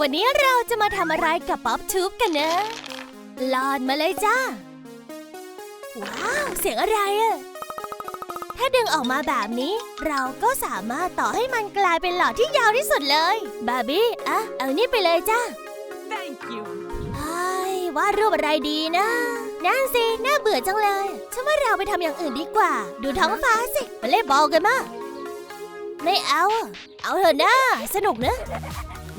วันนี้เราจะมาทำอะไรกับป๊อปทูบกันนะลอนมาเลยจ้า ว้าว เสียงอะไรอะถ้าดึงออกมาแบบนี้ เราก็สามารถต่อให้มันกลายเป็นหลอดที่ยาวที่สุดเลย บาร์บี้อะเอานี่ไปเลยจ้า Thank you. ไอ้ยวาดรูปอะไรดีนะนั่นสิน่าเบื่อจังเลยฉันว่าเราไปทำอย่างอื่นดีกว่า ดูท้องฟ้าสิมาเล่นบอลกันมาไม่เอาอะเอาเถอะนะสนุกนะ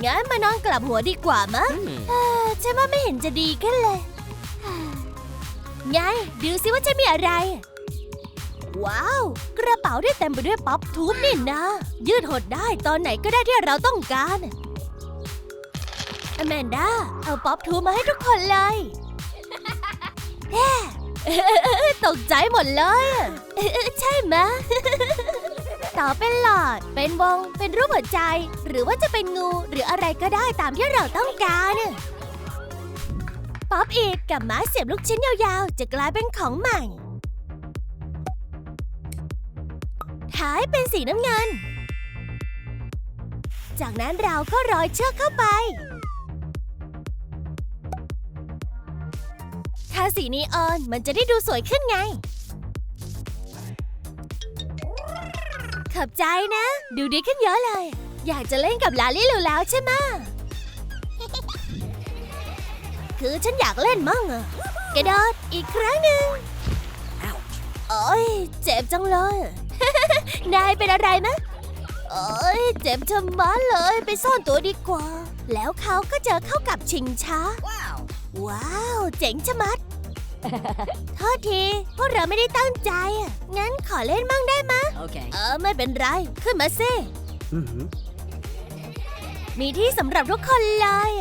งั้นมานอนกลับหัวดีกว่ามั้งเออฉันว่าไม่เห็นจะดีขึ้นเลยไงดูสิว่าจะมีอะไร ว้าว กระเป๋าที่เต็มไปด้วยป๊อปทูบนี่นะ ยืดหดได้ตอนไหนก็ได้ที่เราต้องการอแมนดาเอาป๊อปทูมาให้ทุกคนเลยแฮ่ตกใจหมดเลยอะใช่ไหมะ ต่อเป็นหลอด เป็นวง เป็นรูปหัวใจ หรือว่าจะเป็นงู หรืออะไรก็ได้ตามที่เราต้องการน่ะป๊อปอีดกับม้เสียบลูกชิ้นยาวๆ จะกลายเป็นของใหม่ ท้ายเป็นสีน้ำเงิน จากนั้นเราก็ร้อยเชือกเข้าไปถ้าสีนีออนมันจะได้ดูสวยขึ้นไง ขอบใจนะ ดูดีขึ้นเยอะเลย อยากจะเล่นกับลาลี่ลูแล้วใช่ไหมะคือฉันอยากเล่นมั่งอะกระโดดอีกครั้งหนึ่ง Ouch. โอ้ยเจ็บจังเลย นายเป็นอะไรมะโอ้ยเจ็บชะมัดเลยไปซ่อนตัวดีกว่า แล้วเขาก็เจอเข้ากับชิงช้า Wow. ว้าว เจ๋งชะมัด โทษที พวกเราไม่ได้ตั้งใจอะงั้นขอเล่นมั่งได้มะ Okay. เออ ไม่เป็นไร ขึ้นมาสิ Mm-hmm. มีที่สำหรับทุกคนเลย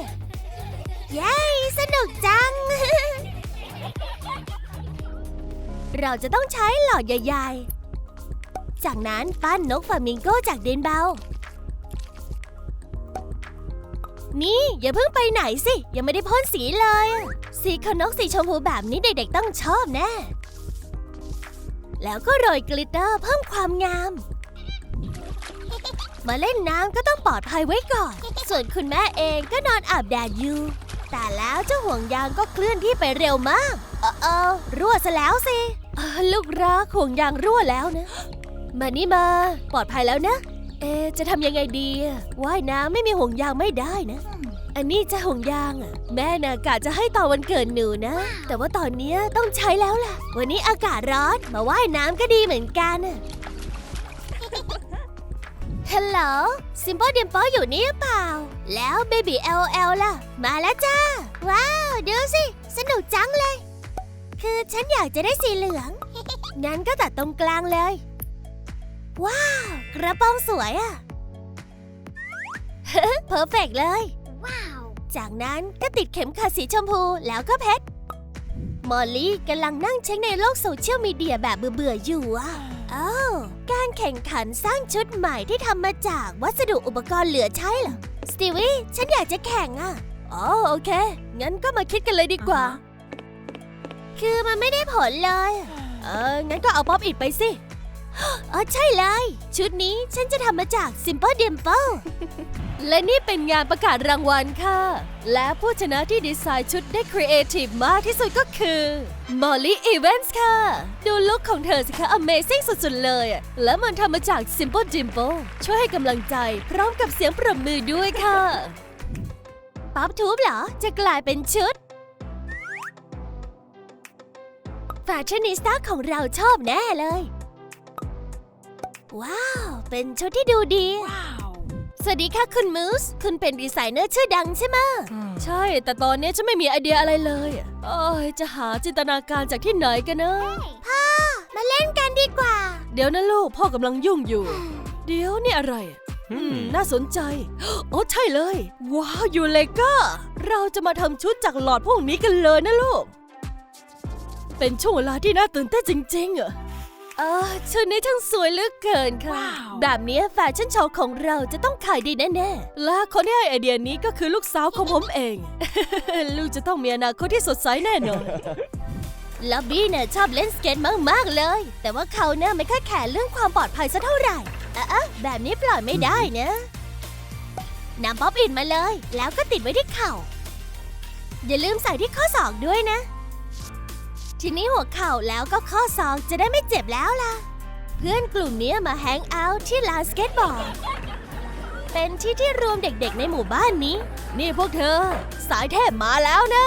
เย้ สนุกจัง เราจะต้องใช้หลอดใหญ่ๆ จากนั้นปั้นนกฟลามิงโก้จากดินเบา นี่ อย่าเพิ่งไปไหนสิ ยังไม่ได้พ่นสีเลยอะ สีขนนกสีชมพูแบบนี้เด็กๆต้องชอบแน่ แล้วก็โรยกลิตเตอร์เพิ่มความงาม มาเล่นน้ำก็ต้องปลอดภัยไว้ก่อน ส่วนคุณแม่เองก็นอนอาบแดดอยู่ แต่แล้วเจ้าห่วงยางก็เคลื่อนที่ไปเร็วมาก เออเออรั่วซะแล้วสิลูกรักห่วงยางรั่วแล้วนะ มานี่มา ปลอดภัยแล้วนะ เอะจะทำยังไงดีอะว่ายน้ำไม่มีห่วงยางไม่ได้นะ อันนี้จะห่วงยางอะแม่น่ะกะจะให้ตอนวันเกิดหนูนะ แต่ว่าตอนเนี้ยต้องใช้แล้วล่ะ วันนี้อากาศร้อนมาว่ายน้ำก็ดีเหมือนกันอะ ฮัลโหลซิม p ป e ดิม p ปอยู่นี่หรือเปล่า แล้วเบบี้ LL ล่ะ มาแล้วจ้า ว้าว ดูสิ สนุกจังเลย คือฉันอยากจะได้สีเหลือง งั้นก็ตัดตรงกลางเลย ว้าว กระป๋องสวยอะเพอร์เฟกเลย ว้าว จากนั้นก็ติดเข็มขัดสีชมพูแล้วก็เพชร มอลลี่กำลังนั่งเช็คในโลกโซเชียลมีเดียแบบเบื่อๆอยู่อะอ้าวการแข่งขันสร้างชุดใหม่ที่ทำมาจากวัสดุอุปกรณ์เหลือใช้เหรอ สตีวี่ฉันอยากจะแข่งอะ อ๋อโอเค งั้นก็มาคิดกันเลยดีกว่า คือมันไม่ได้ผลเลย เออ งั้นก็เอาป๊อปอิดไปสิ อ๋อใช่เลย ชุดนี้ฉันจะทำมาจาก Simple Dimple และนี่เป็นงานประกาศรางวัลค่ะ และผู้ชนะที่ดีไซน์ชุดได้ครีเอทีฟมากที่สุดก็คือ Molly Evans ค่ะ ดูลุคของเธอสิคะ Amazing สุดๆเลย และมันทำมาจาก Simple Dimple ช่วยให้กำลังใจพร้อมกับเสียงปรบมือด้วยค่ะป๊อปทูบเหรอ จะกลายเป็นชุดแฟชั่นนิสต้าของเราชอบแน่เลย ว้าว เป็นชุดที่ดูดี Wow. สวัสดีค่ะคุณมูส คุณเป็นดีไซเนอร์ชื่อดังใช่ไหมใช่ แต่ตอนนี้ฉันไม่มีไอเดียอะไรเลยโอ้ยจะหาจินตนาการจากที่ไหนกันนะพ่อ มาเล่นกันดีกว่า เดี๋ยวนะลูก พ่อกำลังยุ่งอยู่ เดี๋ยวนี่อะไรอะอืมน่าสนใจ โอ้ใช่เลย ว้าวยูเลกาเราจะมาทำชุดจากหลอดพวกนี้กันเลยนะลูก เป็นช่วงเวลาที่น่าตื่นเต้นจริงๆอะ เออชุดนี้ทั้งสวยเหลือเกินค่ะว้าวแบบนี้แฟชั่นโชว์ของเราจะต้องขายดีแน่ๆ และคนที่ให้ไอเดียนี้ก็คือลูกสาวของผมเอง ลูกจะต้องมีอนาคตที่สดใสแน่นอนล็อบบี้เนี่ยชอบเล่นสเก็ตมากๆเลย แต่ว่าเขาเนี่ยไม่ค่อยแคร์เรื่องความปลอดภัยสักเท่าไหร่อะอะแบบนี้ปล่อยไม่ได้นะนำป๊อปอินมาเลย แล้วก็ติดไว้ที่เข่า อย่าลืมใส่ที่ข้อศอกด้วยนะ ทีนี้หัวเข่าแล้วก็ข้อศอกจะได้ไม่เจ็บแล้วล่ะ เพื่อนกลุ่มนี้มาแฮงเอาท์ที่ลานสเก็ตบอร์ด เป็นที่ที่รวมเด็กๆในหมู่บ้านนี้ นี่พวกเธอ สายเทพมาแล้วนะ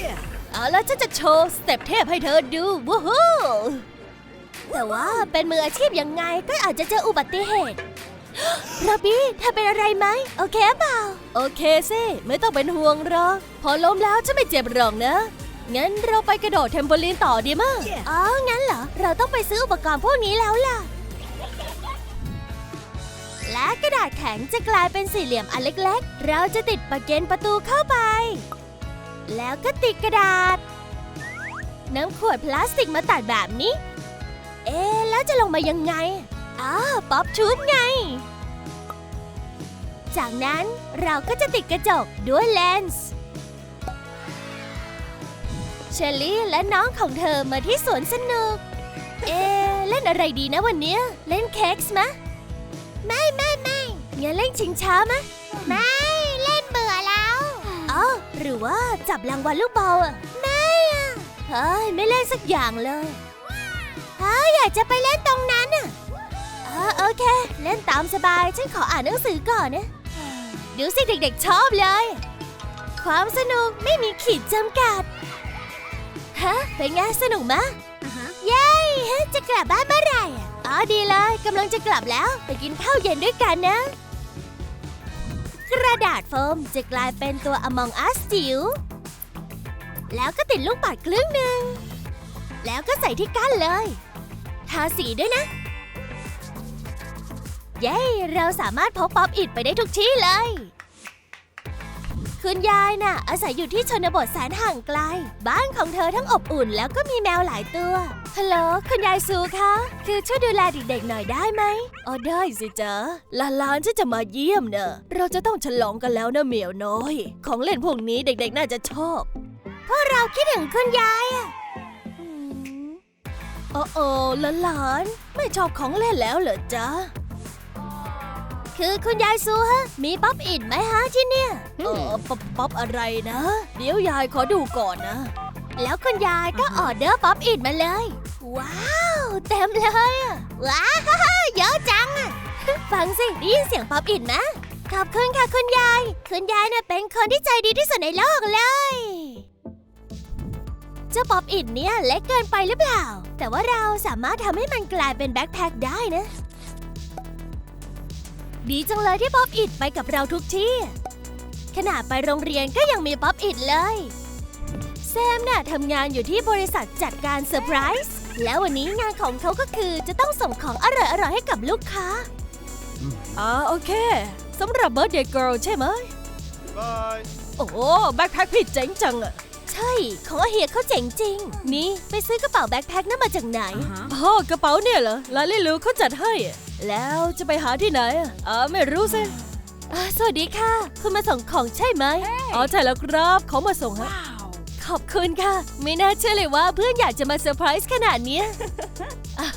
Yeah. เอาแล้วฉันจะโชว์สเต็ปเทพให้เธอดูวู้ฮู้แต่ว่าเป็นมืออาชีพยังไงก็อาจจะเจออุบัติเหตุ ราบี้เธอเป็นอะไรไหม โอเคเปล่า โอเคสิไม่ต้องเป็นห่วงหรอก พอล้มแล้วฉันไม่เจ็บหรอกนะ งั้นเราไปกระโดดเทมโพลีนต่อดีมั้ย Yeah. อ๋อ งั้นเหรอ เราต้องไปซื้ออุปกรณ์พวกนี้แล้วล่ะ และกระดาษแข็งจะกลายเป็นสี่เหลี่ยมอันเล็กๆ เราจะติดประเกนประตูเข้าไป แล้วก็ติดกระดาษน้ำขวดพลาสติกมาตัดแบบนี้ เอ๊ะแล้วจะลงมายังไง อ้าป๊อปชูบไง จากนั้นเราก็จะติดกระจกด้วยเลนส์ เชลลี่และน้องของเธอมาที่สวนสนุก เอ๊ะเล่นอะไรดีนะวันเนี้ยเล่นเค้กส์มะ ไม่ไม่ไม่งั้นเล่นชิงช้ามะ ไม่ เล่นเบื่อแล้วอ๋อหรือว่าจับรางวัลลูกบอลอะไม่อะเฮ้ยไม่เล่นสักอย่างเลยเฮ้ยอยากจะไปเล่นตรงนั้นอะเออโอเค เล่นตามสบาย ฉันขออ่านหนังสือก่อนนะ ดูสิเด็กๆชอบเลย ความสนุกไม่มีขีดจำกัด ฮะ เป็นไงสนุกมะ Uh-huh. เย้จะกลับบ้านเมื่อไหร่อะอ๋อดีเลยกำลังจะกลับแล้วไปกินข้าวเย็นด้วยกันนะ กระดาษโฟมจะกลายเป็นตัว Among Us จิ๋วแล้วก็ติดลูกปัดครึ่งหนึ่ง แล้วก็ใส่ที่กั้นเลย ทาสีด้วยนะ เย้ เราสามารถพกป๊อปอิดไปได้ทุกที่เลย คุณยายน่ะ อาศัยอยู่ที่ชนบทแสนห่างไกล บ้านของเธอทั้งอบอุ่นแล้วก็มีแมวหลายตัวฮัลโหลคุณยายซูคะคือช่วยดูแลเด็กๆหน่อยได้ไหมอ๋อได้สิจ๊ะหลานๆฉันจะมาเยี่ยมเนอะเราจะต้องฉลองกันแล้วนะเหมียวน้อย ของเล่นพวกนี้เด็กๆน่าจะชอบพวกเราคิดถึงคุณยายอะโอ้โอ้หลานๆไม่ชอบของเล่นแล้วเหรอจ๊ะ คือคุณยายซูฮะ มีป๊อปอินไหมฮะที่เนี่ย เออป๊อปป๊อปอะไรนะ เดี๋ยวยายขอดูก่อนนะ แล้วคุณยายก็ออเดอร์ป๊อปอินมาเลย ว้าว เต็มเลยอะว้าวเยอะจังอะฟังสิได้ยินเสียงป๊อปอินไหมขอบคุณค่ะคุณยาย คุณยายน่ะเป็นคนที่ใจดีที่สุดในโลกเลยเจ้าป๊อปอินเนี่ยเล็กเกินไปหรือเปล่า แต่ว่าเราสามารถทำให้มันกลายเป็นแบ็คแพ็คได้นะ ดีจังเลยที่ป๊อปอิดไปกับเราทุกที่ ขณะไปโรงเรียนก็ยังมีป๊อปอิดเลย แซมน่ะทำงานอยู่ที่บริษัทจัดการเซอร์ไพรส์แล้ววันนี้งานของเขาก็คือจะต้องส่งของอร่อยๆให้กับลูกค้าอ่าโอเคสำหรับเบิร์ d เดย์ girl ใช่ไหม Bye. โอ้แบ็คแพ็คผิดเจ๋งจังอะ ใช่ ของอาเฮียเขาเจ๋งจริง นี่ไปซื้อกระเป๋าแบ็คแพ็คนั้นมาจากไหน Uh-huh. อ๋อกระเป๋าเนี่ยเหรอลาลิลูเขาจัดให้ แล้วจะไปหาที่ไหนอะอ่าไม่รู้สิอ่าสวัสดีค่ะ คุณมาส่งของใช่ไหม อ๋อใช่แล้วครับเขามาส่งฮะ Wow. ขอบคุณค่ะ ไม่น่าเชื่อเลยว่าเพื่อนอยากจะมาเซอร์ไพรส์ขนาดเนี้ยอ่า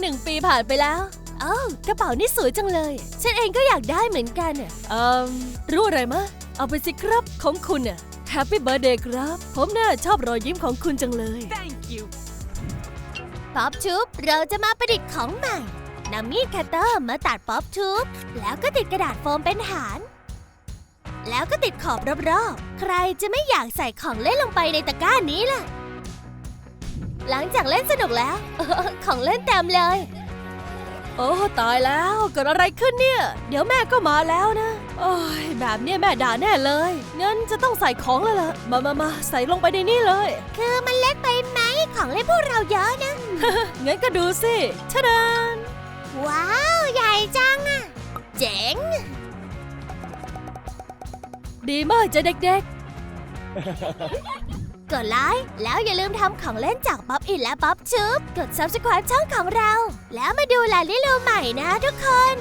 หนึ่งปีผ่านไปแล้วอ้าวกระเป๋านี่สวยจังเลย ฉันเองก็อยากได้เหมือนกันอะเอ่อรู้อะไรมะ เอาไปสิครับของคุณน่ะแฮปปี้เบิร์ดเดย์ครับ ผมน่าชอบรอยยิ้มของคุณจังเลย Thank you. ป๊อปทูบเราจะมาประดิษฐ์ของใหม่นำมีดคัตเตอร์มาตัดป๊อปทูบแล้วก็ติดกระดาษโฟมเป็นฐาน แล้วก็ติดขอบรอบๆ ใครจะไม่อยากใส่ของเล่นลงไปในตะกร้านี้ล่ะ หลังจากเล่นสนุกแล้วเออของเล่นเต็มเลย โอ้ตายแล้วเกิดอะไรขึ้นเนี่ย เดี๋ยวแม่ก็มาแล้วนะ โอ้ยแบบเนี้ยแม่ด่าแน่เลยงั้นจะต้องใส่ของแล้วล่ะมามามาใส่ลงไปในนี่เลย คือมันเล็กไปไหมของเล่นพวกเราเยอะนะ งั้นก็ดูสิชะดานว้าว ใหญ่จังอะเจ๋ง ดีมากจ้ะเด็กๆ กดไลค์แล้วอย่าลืมทำของเล่นจากป๊อปอินและป๊อปชูบกด subscribe ช่องของเรา แล้วมาดูลาลิลูใหม่นะทุกคน